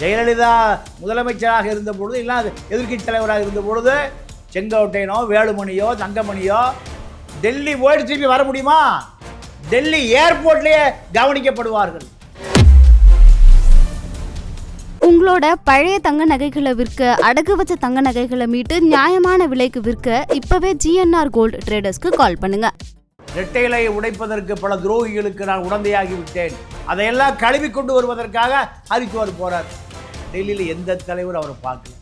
ஜெயலலிதா முதலமைச்சராக இருந்த பொழுது இல்லை எதிர்க்கட்சி தலைவராக இருந்த பொழுது செங்கோட்டையனோ வேலுமணியோ தங்கமணியோ டெல்லி போயிட்டு திருப்பி வர முடியுமா? டெல்லி ஏர்போர்ட்லேயே கவனிக்கப்படுவார்கள். உங்களோட பழைய தங்க நகைகளை விற்க அடகு வச்ச தங்க நகைகளை மீட்டு நியாயமான விலைக்கு விற்க இப்பவே ஜிஎன்ஆர் கோல்டு ட்ரேடர்ஸ்க்கு கால் பண்ணுங்க. ரெட்டையிலை உடைப்பதற்கு பல துரோகிகளுக்கு நான் உடந்தையாகி விட்டேன் அதையெல்லாம் கழுவி கொண்டு வருவதற்காக ஹரித்துவார் போறார். டெல்லியில் எந்த தலைவர் அவரை பார்க்கல?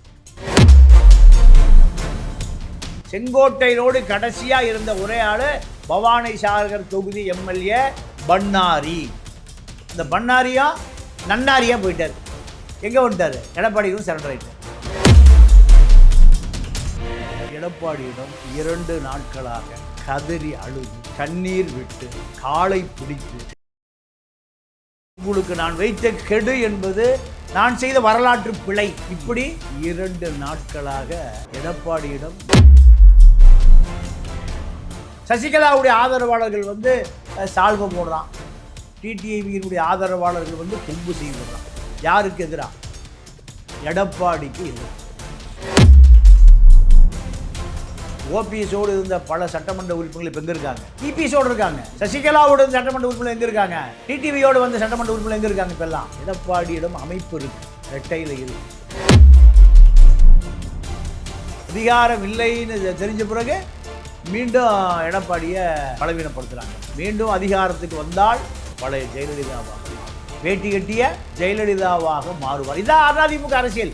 செங்கோட்டையினோடு கடைசியா இருந்த ஒரே ஆளு பவானி சாகர் தொகுதி எம்எல்ஏ பன்னாரி இந்த பன்னாரியா நன்னாரியா போயிட்டார். எங்கே வந்துட்டாரு? எடப்பாடியும் சரண்டர் ஆயிட்டார். எடப்பாடியிடம் இரண்டு நாட்களாக கதறி அழுது கண்ணீர் விட்டு காலை பிடித்து. உங்களுக்கு நான் வைத்த கெடு என்பது நான் செய்த வரலாற்று பிழை. இப்படி இரண்டு நாட்களாக எடப்பாடியிடம் சசிகலாவுடைய ஆதரவாளர்கள் வந்து அஹ், சால்வை போடுறான். டிடிவியினுடைய ஆதரவாளர்கள் வந்து கொம்பு செய்கிறான் யாருக்கு எதிராக எடப்பாடிக்கு எதிராக ஓபிஎஸோடு இருந்த பல சட்டமன்ற உறுப்பினர்கள் இப்போ எங்கே இருக்காங்க? டிபிஎஸோடு இருக்காங்க. சசிகலாவோடு இருந்த சட்டமன்ற உறுப்பினர் எங்கே இருக்காங்க? டிடிவியோடு வந்த சட்டமன்ற உறுப்பினர் எங்கே இருக்காங்க இப்பெல்லாம் எடப்பாடியிடம் அமைப்பு இருக்கு. ரெட்டையில் இருக்கு அதிகாரம் இல்லைன்னு தெ- தெரிஞ்ச பிறகு மீண்டும் எடப்பாடியை பலவீனப்படுத்துகிறாங்க மீண்டும் அதிகாரத்துக்கு வந்தால் பழைய ஜெயலலிதாவாக வேட்டி கட்டிய ஜெயலலிதாவாக மாறுவார். இதான் அதிமுக அரசியல்.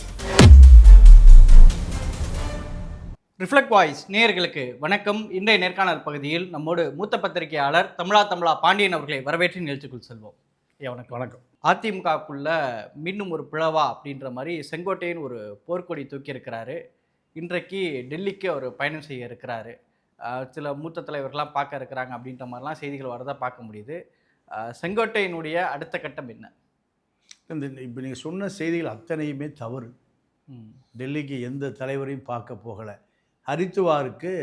ரிஃப்ளெக்ட் வாய்ஸ் நேயர்களுக்கு வணக்கம். இன்றைய நேர்காணல் பகுதியில் நம்மோடு மூத்த பத்திரிகையாளர் தமிழா தமிழா பாண்டியன் அவர்களை வரவேற்று நிகழ்ச்சிக்குள் செல்வோம். ஐயா வணக்கம். வணக்கம். அதிமுகக்குள்ள மீண்டும் ஒரு பிளவா அப்படின்ற மாதிரி செங்கோட்டையன் ஒரு போர்க்கொடி தூக்கி இருக்கிறாரு. இன்றைக்கு டெல்லிக்கு அவர் பயணம் செய்ய இருக்கிறாரு. சில மூத்த தலைவர்கள்லாம் பார்க்க இருக்கிறாங்க அப்படின்ற மாதிரிலாம் செய்திகள் வரதா பார்க்க முடியுது. செங்கோட்டையனுடைய அடுத்த கட்டம் என்ன? இந்த இப்போ நீங்கள் சொன்ன செய்திகள் அத்தனையுமே தவறு. டெல்லிக்கு எந்த தலைவரையும் பார்க்க போகலை. ஹரித்துவாருக்கு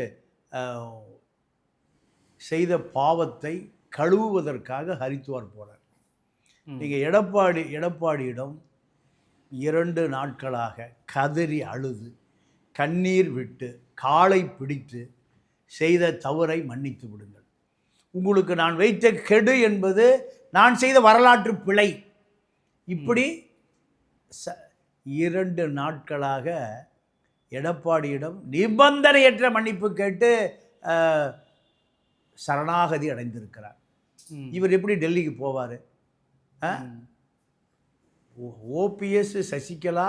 செய்த பாவத்தை கழுவுவதற்காக ஹரித்துவார் போகிறார். நீங்கள் எடப்பாடி எடப்பாடியிடம் இரண்டு நாட்களாக கதறி அழுது கண்ணீர் விட்டு காலை பிடித்து செய்த தவறை மன்னித்து விடுங்கள். உங்களுக்கு நான் வைத்த கெடு என்பது நான் செய்த வரலாற்று பிழை. இப்படி ச இரண்டு நாட்களாக எடப்பாடியிடம் நிபந்தனையற்ற மன்னிப்பு கேட்டு சரணாகதி அடைந்திருக்கிறார். இவர் எப்படி டெல்லிக்கு போவார்? ஓபிஎஸ் சசிகலா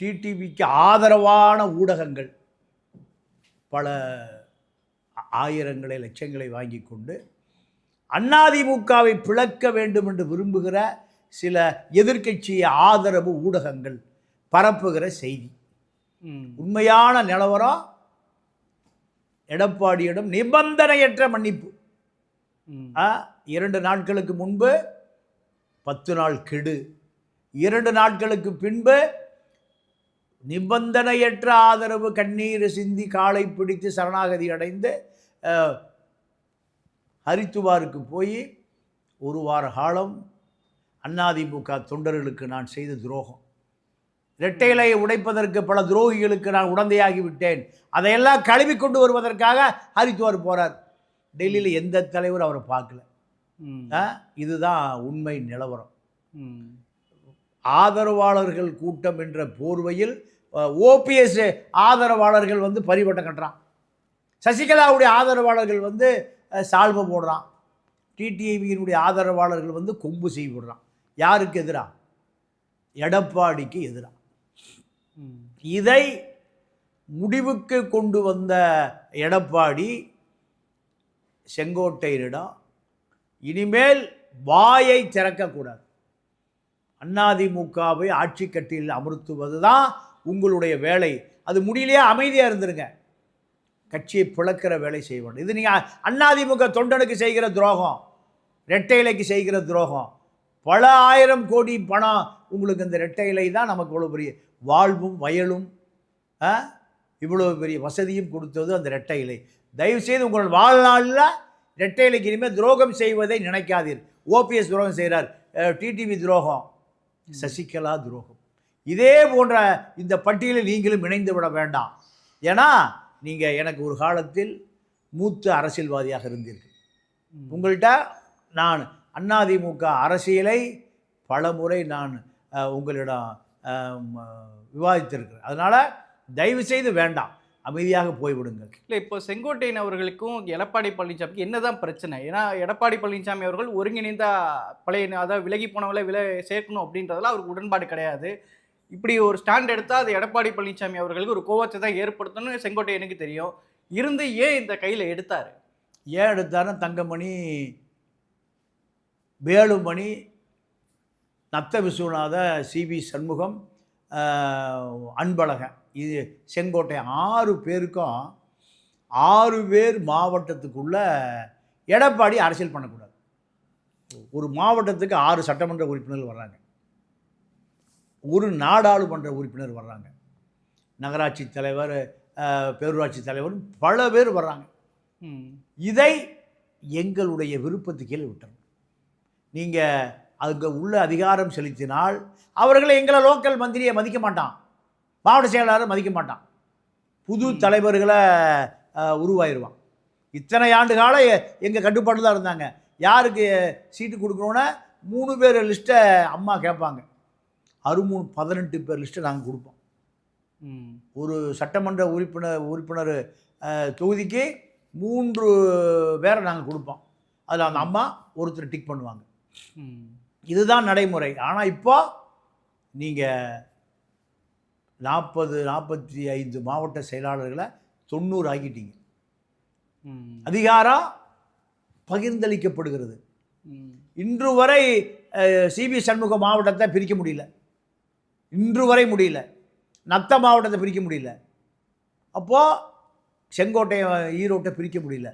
டிடிவிக்கு ஆதரவான ஊடகங்கள் பல ஆயிரங்களை லட்சங்களை வாங்கி கொண்டு அதிமுகவை பிளக்க வேண்டும் என்று விரும்புகிற சில எதிர்க்கட்சி ஆதரவு ஊடகங்கள் பரப்புகிற செய்தி. உண்மையான நிலவரம் எடப்பாடியிடம் நிபந்தனையற்ற மன்னிப்பு. இரண்டு நாட்களுக்கு முன்பு பத்து நாள் கெடு. இரண்டு நாட்களுக்கு பின்பு நிபந்தனையற்ற ஆதரவு கண்ணீர் சிந்தி காலை பிடித்து சரணாகதி அடைந்து ஹரித்துவாருக்கு போய் ஒரு வார காலம் அதிமுக தொண்டர்களுக்கு நான் செய்த துரோகம். இரட்டையிலை உடைப்பதற்கு பல துரோகிகளுக்கு நான் உடந்தையாகி விட்டேன் அதையெல்லாம் கழுவி கொண்டு வருவதற்காக ஹரித்துவார் போறார். டெல்லியில் எந்த தலைவர் அவரை பார்க்கல. இதுதான் உண்மை நிலவரம். ஆதரவாளர்கள் கூட்டம் என்ற போர்வையில் ஓபிஎஸ் ஆதரவாளர்கள் வந்து பரிவட்டம் கட்டுறான். சசிகலாவுடைய ஆதரவாளர்கள் வந்து சால்வை போடுறான். டிடிவியினுடைய ஆதரவாளர்கள் வந்து கொம்பு செய்ய விடுறான் யாருக்கு எதிரா? எடப்பாடிக்கு எதிரா. ம். இதை முடிவுக்கு கொண்டு வந்த எடப்பாடி செங்கோட்டையரிடம் இனிமேல் வாயை திறக்கக்கூடாது. அதிமுகவை ஆட்சி கட்டியில் அமர்த்துவது தான் உங்களுடைய வேலை. அது முடியலையே? அமைதியாக இருந்துருங்க. கட்சியை பிளக்கிற வேலை செய்ய வேண்டும். இது நீங்கள் அதிமுக தொண்டனுக்கு செய்கிற துரோகம் ரெட்டை இலைக்கு செய்கிற துரோகம். பல ஆயிரம் கோடி பணம் உங்களுக்கு இந்த ரெட்டை இலை தான் நமக்கு இவ்வளோ பெரிய வாழ்வும் வயலும் இவ்வளோ பெரிய வசதியும் கொடுத்தது அந்த ரெட்டை இலை. தயவுசெய்து உங்கள் வாழ்நாளில் ரெட்டை இலைக்கு இனிமேல் துரோகம் செய்வதை நினைக்காதீர். ஓபிஎஸ் துரோகம் செய்கிறார் டிடிவி துரோகம். சசிகலா துரோகம். இதே போன்ற இந்த பட்டியலில் நீங்களும் இணைந்து விட வேண்டாம். ஏன்னா நீங்கள் எனக்கு ஒரு காலத்தில் மூத்த அரசியல்வாதியாக இருந்தீர்கள். உங்கள்கிட்ட நான் அதிமுக அரசியலை பலமுறை நான் அஹ், உங்களிடம் விவாதித்திருக்கிறேன். அதனால் தயவு செய்து வேண்டாம். அமைதியாக போய்விடுங்கள். இல்லை இப்போ செங்கோட்டையன் அவர்களுக்கும் எடப்பாடி பழனிசாமிக்கு என்னதான் பிரச்சனை? ஏன்னா எடப்பாடி பழனிசாமி அவர்கள் ஒருங்கிணைந்த பழைய அதாவது விலகி போனவங்களை விலை சேர்க்கணும் அப்படின்றதுல அவருக்கு உடன்பாடு கிடையாது. இப்படி ஒரு ஸ்டாண்ட் எடுத்தால் அது எடப்பாடி பழனிசாமி அவர்களுக்கு ஒரு கோவத்தை தான் ஏற்படுத்தணும்னு செங்கோட்டையனுக்கு தெரியும். இருந்து ஏன் இந்த கையில் எடுத்தார்? ஏன் எடுத்தாலும் தங்கமணி வேலுமணி நத்த விஸ்வநாத சிவி சண்முகம் அன்பழகன். இது செங்கோட்டை ஆறு பேருக்கும் ஆறு பேர் மாவட்டத்துக்குள்ள எடப்பாடி அரசியல் பண்ணக்கூடாது. ஒரு மாவட்டத்துக்கு ஆறு சட்டமன்ற உறுப்பினர்கள் வர்றாங்க. ஒரு நாடாளுமன்ற உறுப்பினர் வர்றாங்க. நகராட்சி தலைவர் பேரூராட்சி தலைவர் பல பேர் வர்றாங்க. இதை எங்களுடைய விருப்பத்துக்கு கீழே விட்டுறோம் நீங்கள் அங்கே உள்ள அதிகாரம் செலுத்தினால் அவர்களை எங்களை லோக்கல் மந்திரியை மதிக்க மாட்டான். மாவட்ட செயலாளரை மதிக்க மாட்டான். புது. தலைவர்களை அஹ், உருவாயிருவான். இத்தனை ஆண்டு காலம் எங்கள் கட்டுப்பாடு தான் இருந்தாங்க. யாருக்கு சீட்டு கொடுக்கணுன்னா மூணு பேர் லிஸ்ட்டை அம்மா கேட்பாங்க. அறுமூணு பதினெட்டு பேர் லிஸ்ட்டை நாங்கள் கொடுப்போம். ஒரு சட்டமன்ற உறுப்பினர் உறுப்பினர் தொகுதிக்கு மூன்று பேரை நாங்கள் கொடுப்போம். அதில் அந்த அம்மா ஒருத்தர் டிக் பண்ணுவாங்க. ம். இதுதான் நடைமுறை. ஆனால் இப்போ நீங்கள் நாற்பது நாற்பத்தி ஐந்து மாவட்ட செயலாளர்களை தொண்ணூறு ஆக்கிட்டீங்க. அதிகாரம் பகிர்ந்தளிக்கப்படுகிறது. இன்று வரை சிபி சண்முக மாவட்டத்தை பிரிக்க முடியல. இன்று வரை முடியல. நத்த மாவட்டத்தை பிரிக்க முடியல. அப்போது செங்கோட்டை ஈரோட்டை பிரிக்க முடியல.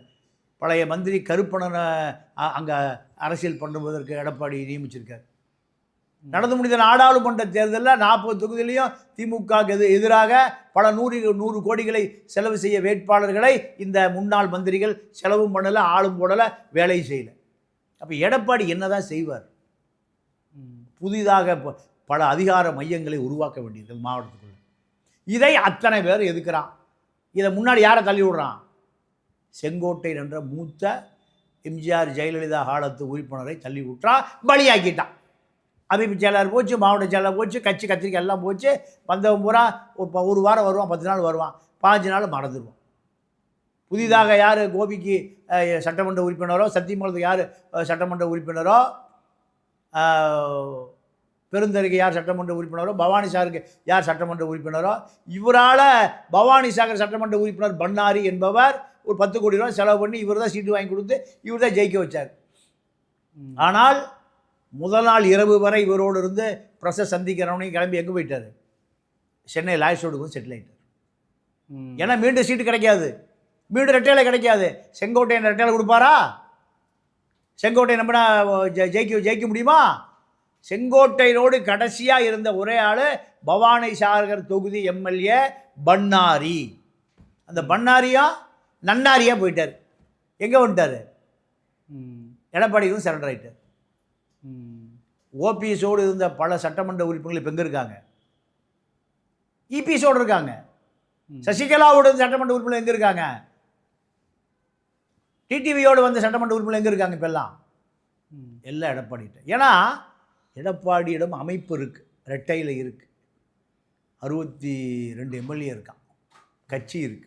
பழைய மந்திரி கருப்பணனை அங்கே அரசியல் பண்ணுவதற்கு எடப்பாடி நியமிச்சிருக்கார். நடந்து முடிந்த நாடாளுமன்ற தேர்தலில் நாற்பது தொகுதியிலையும் திமுகவுக்கு எது எதிராக பல நூறு நூறு கோடிகளை செலவு செய்ய வேட்பாளர்களை இந்த முன்னாள் மந்திரிகள் செலவும் பண்ணலை ஆளும் போடலை வேலையும் செய்யலை. அப்போ எடப்பாடி என்னதான் செய்வார்? ம். புதிதாக ப- பல அதிகார மையங்களை உருவாக்க வேண்டியது மாவட்டத்துக்குள்ள. இதை அத்தனை பேர் எதுக்குறான்? இதை முன்னாடி யாரை தள்ளி விடுறான்? செங்கோட்டை என்ற மூத்த எம்ஜிஆர் ஜெயலலிதா காலத்து உறுப்பினரை தள்ளி விட்டுறான் பலியாக்கிட்டான். அமைப்பு செயலாளர் போச்சு மாவட்ட செயலாளர் போச்சு கட்சி கத்திரிக்கை எல்லாம் போச்சு. வந்தவன் பூரா ஒரு ஒரு வாரம் வருவான் பத்து நாள் வருவான் பாஞ்சு நாள் மறந்துடுவான் புதிதாக யார் கோபிக்கு சட்டமன்ற உறுப்பினரோ சத்தியமங்கலத்துக்கு யார் சட்டமன்ற உறுப்பினரோ பெருந்தரைக்கு யார் சட்டமன்ற உறுப்பினரோ? பவானி சாருக்கு யார் சட்டமன்ற உறுப்பினரோ? இவரால் பவானி சாகர் சட்டமன்ற உறுப்பினர் பண்ணாரி என்பவர் ஒரு பத்து கோடி ரூபா செலவு பண்ணி இவர் தான் சீட்டு வாங்கி கொடுத்து இவர் தான் ஜெயிக்க வச்சார். ஆனால் முதல் நாள் இரவு வரை இவரோடு இருந்து ப்ரெஸ்ஸை சந்திக்கிறவனையும் கிளம்பி எங்கே போயிட்டார்? சென்னை லாய்ஸோடு வந்து செட்டில் ஆயிட்டார். ம். ஏன்னா மீண்டும் சீட்டு கிடைக்காது. மீண்டும் ரெட்டையில கிடைக்காது. செங்கோட்டையன் ரெட்டையில கொடுப்பாரா? செங்கோட்டை நம்பினா ஜெயிக்க ஜெயிக்க முடியுமா? செங்கோட்டையனோடு கடைசியாக இருந்த ஒரே ஆள் பவானி சாகர் தொகுதி எம்எல்ஏ பண்ணாரி. அந்த பண்ணாரியா? நன்னாரியா போயிட்டார். எங்கே வந்துட்டார்? எடப்பாடிக்கும் சரண்டர் ஆயிட்டார். ம். ஓபிஎஸோடு இருந்த பல சட்டமன்ற உறுப்பினர்கள் இப்போ எங்கே இருக்காங்க? இபிஎஸோடு இருக்காங்க. சசிகலாவோட சட்டமன்ற உறுப்பினர் எங்கே இருக்காங்க? டிடிவியோடு வந்த சட்டமன்ற உறுப்பினர் எங்கே இருக்காங்க இப்பெல்லாம்? எல்லாம் எடப்பாடிகிட்ட. ஏன்னா எடப்பாடியிடம் அமைப்பு இருக்குது ரெட்டையில் இருக்குது அறுபத்தி ரெண்டு எம்எல்ஏ இருக்கான். கட்சி இருக்குது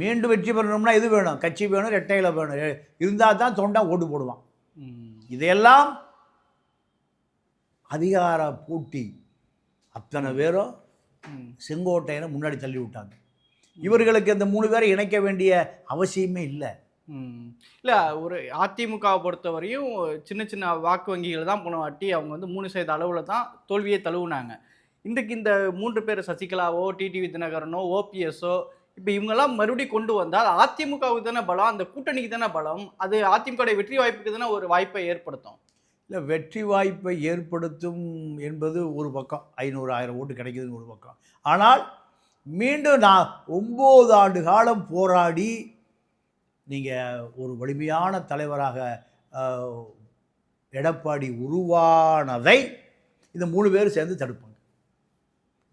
மீண்டும் வெற்றி பெறணும்னா இது வேணும்? கட்சி வேணும் ரெட்டையில் வேணும். இருந்தால் தான் தொண்டா ஓட்டு போடுவான். இதையெல்லாம் அதிகார போட்டி அத்தனை பேரும் செங்கோட்டையனை முன்னாடி தள்ளி விட்டாங்க. இவர்களுக்கு இந்த மூணு பேரை இணைக்க வேண்டிய அவசியமே இல்லை. இல்லை ஒரு அதிமுகவை பொறுத்தவரையும் சின்ன சின்ன வாக்கு வங்கிகள் தான் போன வாட்டி அவங்க வந்து மூணு சதவீத அளவில் தான் தோல்வியை தழுவுனாங்க. இன்றைக்கு இந்த மூன்று பேர் சசிகலாவோ டிடிவி தினகரனோ ஓபிஎஸ்ஸோ இப்போ இவங்கெல்லாம் மறுபடியும் கொண்டு வந்தால் அதிமுகவுக்கு தானே பலம் அந்த கூட்டணிக்கு தானே பலம் அது அதிமுக வெற்றி வாய்ப்புக்கு தானே ஒரு வாய்ப்பை ஏற்படுத்தும். இல்லை வெற்றி வாய்ப்பை ஏற்படுத்தும் என்பது ஒரு பக்கம் ஐநூறு ஆயிரம் ஓட்டு கிடைக்குதுன்னு ஒரு பக்கம். ஆனால் மீண்டும் நான் ஒம்பது ஆண்டு காலம் போராடி நீங்கள் ஒரு வலிமையான தலைவராக எடப்பாடி உருவானதை இந்த மூணு பேர் சேர்ந்து தடுப்பாங்க.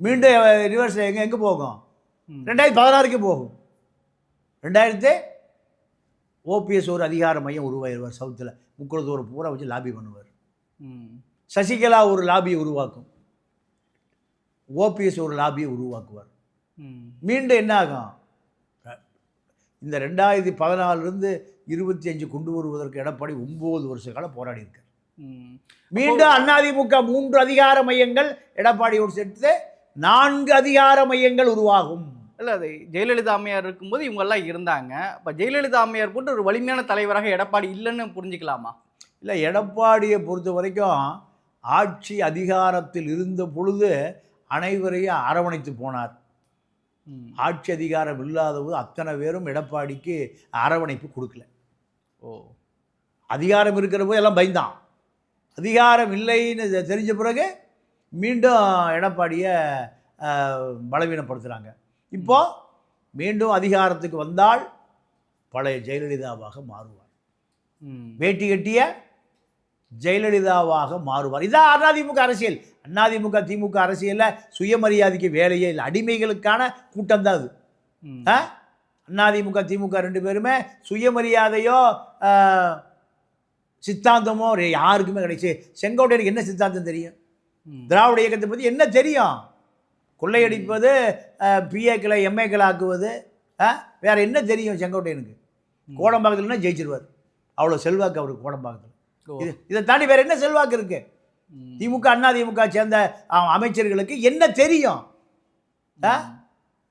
மீண்டும் ரிவர்ஸ் எங்கே எங்கே போகும். ரெண்டாயிரத்தி பதினாறுக்கு போகும். ரெண்டாயிரத்து ஓபிஎஸ் ஒரு அதிகார மையம் உருவாயிருவார் சவுத்தில். முக்குளத்தூர் பூரா வச்சு லாபி பண்ணுவார். சசிகலா ஒரு லாபியை உருவாக்கும். ஓபிஎஸ் ஒரு லாபியை உருவாக்குவார். மீண்டும் என்ன ஆகும்? இந்த ரெண்டாயிரத்தி பதினாலிருந்து இருபத்தி அஞ்சு கொண்டு வருவதற்கு எடப்பாடி ஒம்பது வருஷ காலம் போராடி இருக்கார். மீண்டும் அதிமுக மூன்று அதிகார மையங்கள் எடப்பாடியோடு சேர்த்து நான்கு அதிகார மையங்கள் உருவாகும் இல்ல அது ஜெயலலிதா அம்மையார் இருக்கும்போது இவங்க எல்லாம் இருந்தாங்க அப்ப ஜெயலலிதா அம்மையார் போட்டு ஒரு வலிமையான தலைவராக எடப்பாடி இல்லைன்னு புரிஞ்சுக்கலாமா இல்லை எடப்பாடியை பொறுத்த வரைக்கும் ஆட்சி அதிகாரத்தில் இருந்த பொழுது அனைவரையும் அரவணைத்து போனார். ஆட்சி அதிகாரம் இல்லாதபோது அத்தனை பேரும் எடப்பாடிக்கு அரவணைப்பு கொடுக்கல. ஓ. அதிகாரம் இருக்கிற போது எல்லாம் பயந்தான். அதிகாரம் இல்லைன்னு தெரிஞ்ச பிறகு மீண்டும் எடப்பாடியை பலவீனப்படுத்துகிறாங்க இப்போ மீண்டும் அதிகாரத்துக்கு வந்தால் பழைய ஜெயலலிதாவாக மாறுவார். வேட்டி கட்டிய ஜெயலலிதாவாக மாறுவார். இதான் அதிமுக அரசியல். அதிமுக திமுக அரசியலில் சுயமரியாதைக்கு வேலையே இல்லை அடிமைகளுக்கான கூட்டம் தான் அது? அதிமுக திமுக ரெண்டு பேருமே சுயமரியாதையோ சித்தாந்தமோ யாருக்குமே கிடைச்சு செங்கோட்டையனுக்கு என்ன சித்தாந்தம் தெரியும். திராவிட இயக்கத்தை பற்றி என்ன தெரியும் கொள்ளையடிப்பது பிஏக்களை எம்ஏக்களை ஆக்குவது? வேற என்ன தெரியும் செங்கோட்டையனுக்கு கோடம்பாக்கத்துலன்னா ஜெயிச்சிருவார் அவ்வளோ செல்வாக்கு அவருக்கு கோடம்பாக்கத்தில். இது இதை தாண்டி வேற என்ன செல்வாக்கு இருக்கு ம். திமுக அண்ணா திமுக சேர்ந்த அமைச்சர்களுக்கு என்ன தெரியும்?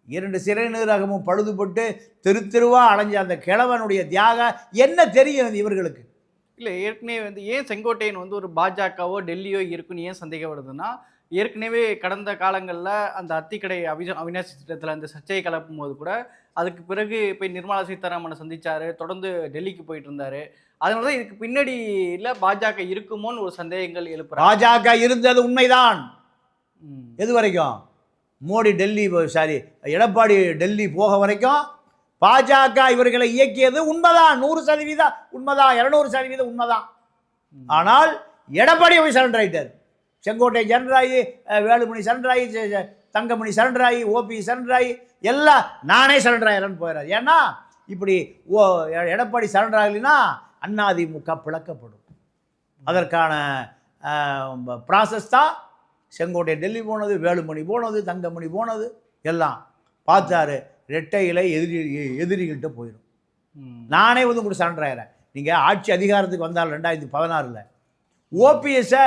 இரண்டு சிறைநீரகமும் பழுதுபட்டு தெரு தெருவா அலைஞ்ச அந்த கிழவனுடைய தியாகம் என்ன தெரியும் இவர்களுக்கு? இல்ல ஏற்கனவே வந்து ஏன் செங்கோட்டையன் வந்து ஒரு பாஜகவோ டெல்லியோ இருக்குன்னு ஏன் சந்தேகம் வருதுன்னா ஏற்கனவே கடந்த காலங்களில் அந்த அத்திக்கடை அவிஜ அவினாசி திட்டத்தில் அந்த சர்ச்சையை கலப்பும் போது கூட அதுக்கு பிறகு போய் நிர்மலா சீதாராமனை சந்திச்சாரு தொடர்ந்து டெல்லிக்கு போயிட்டு இருந்தாரு. அதனால தான் இதுக்கு பின்னாடி இல்ல பாஜக இருக்குமோன்னு ஒரு சந்தேகங்கள் எழுப்புறாங்க. பாஜக இருந்தது உண்மைதான். எது வரைக்கும்? மோடி டெல்லி சாரி எடப்பாடி டெல்லி போக வரைக்கும் பாஜக இவர்களை இயக்கியது உண்மைதான். நூறு சதவீதம் உண்மைதான். இருநூறு சதவீதம் உண்மைதான். ஆனால் எடப்பாடி போய் சரண்டர் ஆயிட்டார். செங்கோட்டை சரண்டர் ஆகி அஹ், வேலுமணி சரண்டர் ஆகி செ- செ- தங்கமணி சரண்டர் ஆகி ஓபி சரண்டர் ஆகி எல்லாம் நானே சரண்டர் ஆகிறேன்னு போயிடார் ஏன்னா இப்படி ஓ எடப்பாடி சரண்டர் ஆகலைன்னா அதிமுக பிளக்கப்படும். அதற்கான ப்ராசஸ் தான். செங்கோட்டை டெல்லி போனது வேலுமணி போனது தங்கமணி போனது எல்லாம் பார்த்தாரு. ரெட்டை இலை எதிரி எதிரிகள்கிட்ட போயிடும். நானே வந்து உங்களுக்கு சரண்டர் ஆகிறேன் நீங்கள் ஆட்சி அதிகாரத்துக்கு வந்தால் ரெண்டாயிரத்தி பதினாறில். ஓபிஎஸ்ஸை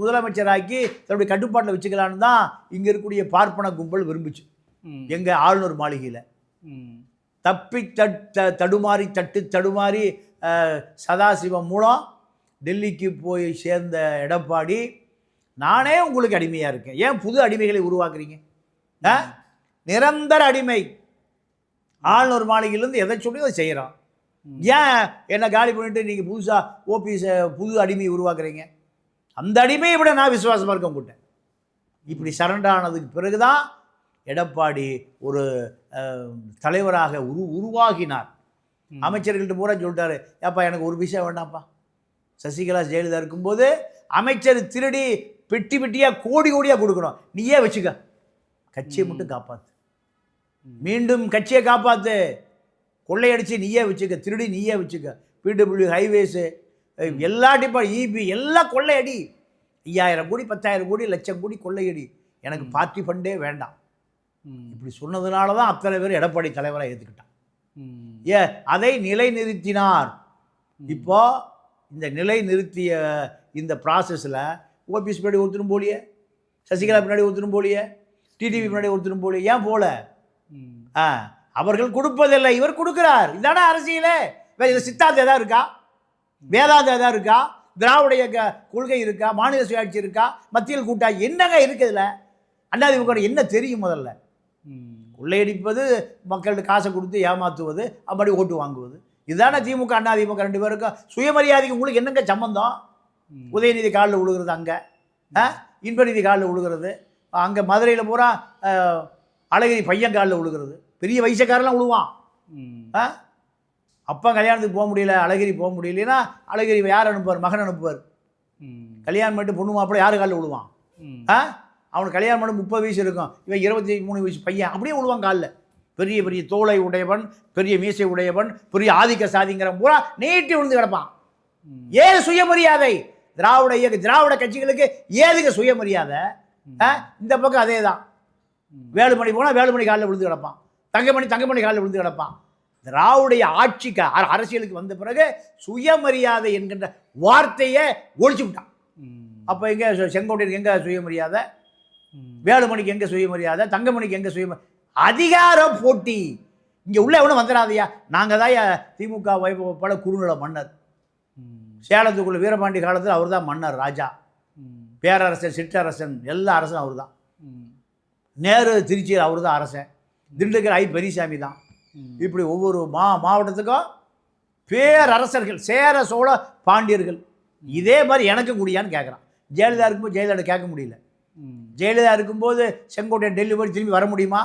முதலமைச்சராக்கி தன்னுடைய கட்டுப்பாட்டில் வச்சுக்கலான்னு தான் இங்கே இருக்கக்கூடிய பார்ப்பன கும்பல் விரும்புச்சு. எங்கள் ஆளுநர் மாளிகையில். தப்பி தட் தடுமாறி தட்டு தடுமாறி சதாசிவம் மூலம் டெல்லிக்கு போய் சேர்ந்த எடப்பாடி நானே உங்களுக்கு அடிமையாக இருக்கேன் ஏன் புது அடிமைகளை உருவாக்குறீங்க? நிரந்தர அடிமை ஆளுநர் மாளிகையிலேருந்து எதை சொல்லி அதை செய்கிறோம் ம். ஏன் என்ன காலி பண்ணிட்டு நீங்கள் புதுசாக ஓபிஎஸ் புது அடிமையை உருவாக்குறீங்க அந்த அடிமையை விட நான் விசுவாசமாக இருக்க உங்கள்கிட்ட இப்படி சரண்டர் ஆனதுக்கு பிறகுதான் எடப்பாடி ஒரு தலைவராக உரு உருவாகினார். அமைச்சர்கள்ட்ட பூரா சொல்லிட்டாரு. ஏப்பா எனக்கு ஒரு விஷயம் வேண்டாம்ப்பா. சசிகலா ஜெயலலிதா இருக்கும்போது அமைச்சர் திருடி பெட்டி பெட்டியாக கோடி கோடியாக கொடுக்கணும். நீயே வச்சுக்க. கட்சியை மட்டும் காப்பாத்து. ம். மீண்டும் கட்சியை காப்பாத்து. கொள்ளையடிச்சு நீயே வச்சுக்க. திருடி நீயே வச்சுக்க. பிடபிள்யூ ஹைவேஸு எல்லா டிபார்ட் இபி எல்லாம் கொள்ளையடி. ஐயாயிரம் கோடி பத்தாயிரம் கோடி லட்சம் கோடி கொள்ளையடி. எனக்கு பார்ட்டி ஃபண்டே வேண்டாம். இப்படி சொன்னதுனால தான் அத்தனை பேர் எடப்பாடி தலைவராக ஏற்றுக்கிட்டான். ஏ அதை நிலைநிறுத்தினார். இப்போ இந்த நிலை நிறுத்திய இந்த ப்ராசஸில் ஓபிஎஸ் பின்னாடி ஒருத்தரும் போலியே சசிகலா பின்னாடி ஒருத்தரும் போலியே டிடிவி பின்னாடி ஒருத்தரும் போலியே ஏன் போல? ம். ஆ அவர்கள் கொடுப்பதில்லை இவர் கொடுக்கிறார். இதானே அரசியலே. வேற இது சித்தாந்தம் எதாவது இருக்கா? வேதாந்தம் எதாவது இருக்கா? திராவிட இயக்க கொள்கை இருக்கா? மாநில சுயாட்சி இருக்கா? மத்தியில் கூட்டாட்சி என்னங்க இருக்குதுல அண்ணாதிமுக என்ன தெரியும் முதல்ல? ம். கொள்ளையடிப்பது மக்கள்கிட்ட காசை கொடுத்து ஏமாத்துவது அப்படி ஓட்டு வாங்குவது. இதுதானே திமுக அண்ணா திமுக ரெண்டு பேருக்கும் சுயமரியாதைக்கு உங்களுக்கு என்னங்க சம்பந்தம். உதயநிதி காலில் விழுகிறது அங்கே. இன்பநிதி காலில் விழுகிறது. அங்கே மதுரையில் பூரா அழகிரி பையன் காலில் விழுகிறது. பெரிய வயசுக்காரெல்லாம் விழுவான். ஆ? அப்பா கல்யாணத்துக்கு போக முடியல அழகிரி போக முடியலன்னா அழகிரி யார் அனுப்புவார்? மகன் அனுப்புவார். கல்யாணம் பண்ணிட்டு பொண்ணு மாப்பிள்ளை யார் காலில் விழுவான். ஆ? அவனுக்கு கல்யாணம் பண்ண முப்பது வயசு இருக்கும். இவன் இருபத்தி மூணு வயசு பையன். அப்படியே விழுவான் காலில். பெரிய பெரிய தோளை உடையவன் பெரிய மீசை உடையவன் பெரிய ஆதிக்க சாதிங்கிற பூரா நீட்டி விழுந்து கிடப்பான். ஏது சுயமரியாதை? திராவிட இயக்க திராவிட கட்சிகளுக்கு ஏதுக்கு சுயமரியாதை? இந்த பக்கம் அதே தான். வேலுமணி போனால் வேலுமணி காலில் விழுந்து கிடப்பான். தங்கமணி தங்கமணி காலில் விழுந்து கிடப்பான். திராவுடைய ஆட்சிக்கு அரசியலுக்கு வந்த பிறகு சுயமரியாதை என்கின்ற வார்த்தையை ஒழிச்சு விட்டான். அப்போ எங்கே செங்கோட்டையனுக்கு எங்கே சுயமரியாதை. வேலுமணிக்கு எங்கே சுயமரியாதை தங்கமணிக்கு எங்கே சுயம அதிகார போட்டி. இங்கே உள்ள எவனும் வந்துடாதயா? நாங்கள் தான் திமுக வைபவ பல குறுநில மன்னர். சேலத்துக்குள்ள வீரபாண்டி காலத்தில் அவர் தான் மன்னர் ராஜா. ம். பேரரசன் சிற்றரசன் எல்லா அரசன் அவர் தான் நேரு திருச்சியில் அவர் தான் அரசன். திண்டுக்கல் ஐ. பெரியசாமி தான். இப்படி ஒவ்வொரு மா மாவட்டத்துக்கும் பேரரசர்கள் சேர சோழ பாண்டியர்கள். இதே மாதிரி எனக்கு முடியான்னு கேட்குறான் ஜெயலலிதா இருக்கும்போது ஜெயலலிதா கேட்க முடியல. ஜெயலலிதா இருக்கும்போது செங்கோட்டையன் டெல்லி போய் திரும்பி வர முடியுமா?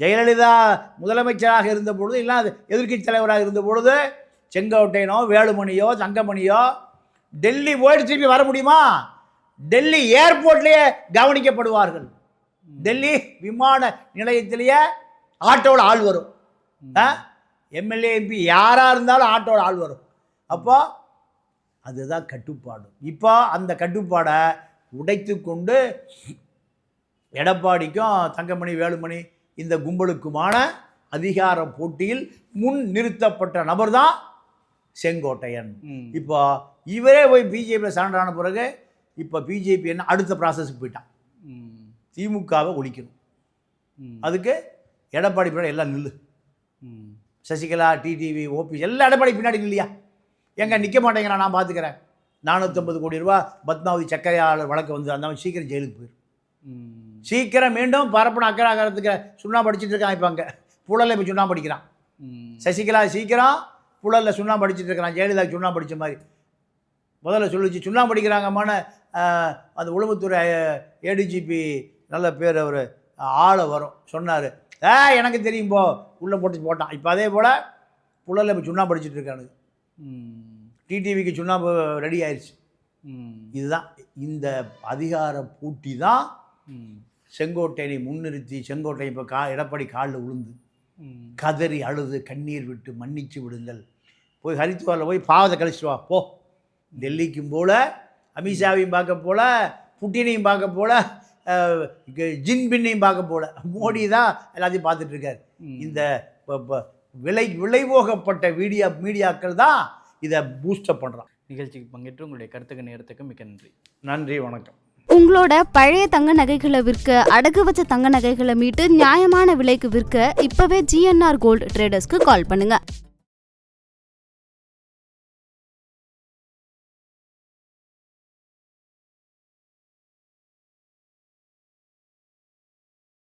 ஜெயலலிதா முதலமைச்சராக இருந்த பொழுது இல்லை எதிர்க்கட்சி தலைவராக இருந்த பொழுது செங்கோட்டையனோ வேலுமணியோ தங்கமணியோ டெல்லி போயிட்டு திரும்பி வர முடியுமா? டெல்லி ஏர்போர்ட்லேயே கவனிக்கப்படுவார்கள். டெல்லி விமான நிலையத்திலேயே ஆட்டோவில் ஆள் வரும். எம்எல்ஏ எம்பி யாராக இருந்தாலும் ஆட்டோவில் ஆள் வரும். அப்போ அதுதான் கட்டுப்பாடு. இப்போ அந்த கட்டுப்பாடை உடைத்து கொண்டு எடப்பாடிக்கும் தங்கமணி வேலுமணி இந்த கும்பலுக்குமான அதிகார போட்டியில் முன் நிறுத்தப்பட்ட நபர் தான் செங்கோட்டையன். இப்போ இவரே போய் பிஜேபியில் சரண்டர் ஆன பிறகு இப்போ பிஜேபி என்ன அடுத்த ப்ராசஸுக்கு போயிட்டான். திமுகவை ஒழிக்கணும். அதுக்கு எடப்பாடி பின்னாடி எல்லாம் நில்லு. சசிகலா டிடிவி ஓபி எல்லாம் எடப்பாடி பின்னாடி இல்லையா எங்க நிற்க மாட்டேங்கிறான் நான் பார்த்துக்கிறேன் நானூற்றம்பது கோடி ரூபா பத்மாவதி சக்கரையாளர் வழக்கு வந்து அந்த சீக்கிரம் ஜெயிலுக்கு போயிடும். சீக்கிரம் மீண்டும் பரப்பன அக்கராகரத்துக்கு சுண்ணாம்பு அடிச்சிட்டு இருக்கான் இப்போ அங்கே. புழலில் இப்போ சுண்ணாம்பு அடிக்கிறான் ம். சசிகலா சீக்கிரம் புழலில் சுண்ணாம்பு அடிச்சிட்டு இருக்கிறான். ஜெயலலிதா சுண்ணாம்பு அடிச்ச மாதிரி. முதல்ல சொல்லிச்சு சுண்ணாம்பு அடிக்கிறாங்கம்மான அந்த உளவுத்துறை ஏடிஜிபி நல்ல பேர் அவர் ஆளை வரும் சொன்னார். ஏ எனக்கு தெரியும் போ. உள்ளே போட்டு போட்டான். இப்போ அதே போல் புழலில் இப்போ சுண்ணாம்பு அடிச்சிட்டு இருக்கானுங்க. ம். டிடிவிக்கு சுண்ணாம்பு ரெடி ஆயிடுச்சு. இதுதான் இந்த அதிகார போட்டி தான் ம். செங்கோட்டையனை முன்னிறுத்தி செங்கோட்டை இப்போ கா எடப்பாடி காலில் ம். கதறி அழுது கண்ணீர் விட்டு மன்னிச்சு விடுங்கள் போய் ஹரித்வாரில் போய் பாவத்தை கழிச்சிட்டு வா போ டெல்லிக்கும் போல அமித்ஷாவையும் பார்க்க போல புட்டினையும் பார்க்க போல ஜின்பின்னையும் பார்க்க போல மோடி தான் எல்லாத்தையும் பார்த்துட்டு இருக்காரு ம். இந்த விலை விளைவோகப்பட்ட மீடியா மீடியாக்கள் தான் இதை பூஸ்டப் பண்ணுறான் நிகழ்ச்சிக்கு பங்கேற்று உங்களுடைய கருத்துக்கு நேரத்துக்கு மிக்க நன்றி. நன்றி வணக்கம். உங்களோட பழைய தங்க நகைகளை விற்க அடகு வச்ச தங்க நகைகளை மீட்டு நியாயமான விலைக்கு விற்க இப்பவே ஜிஎன்ஆர் கோல்ட் ட்ரேடர்ஸ்க்கு கால் பண்ணுங்க.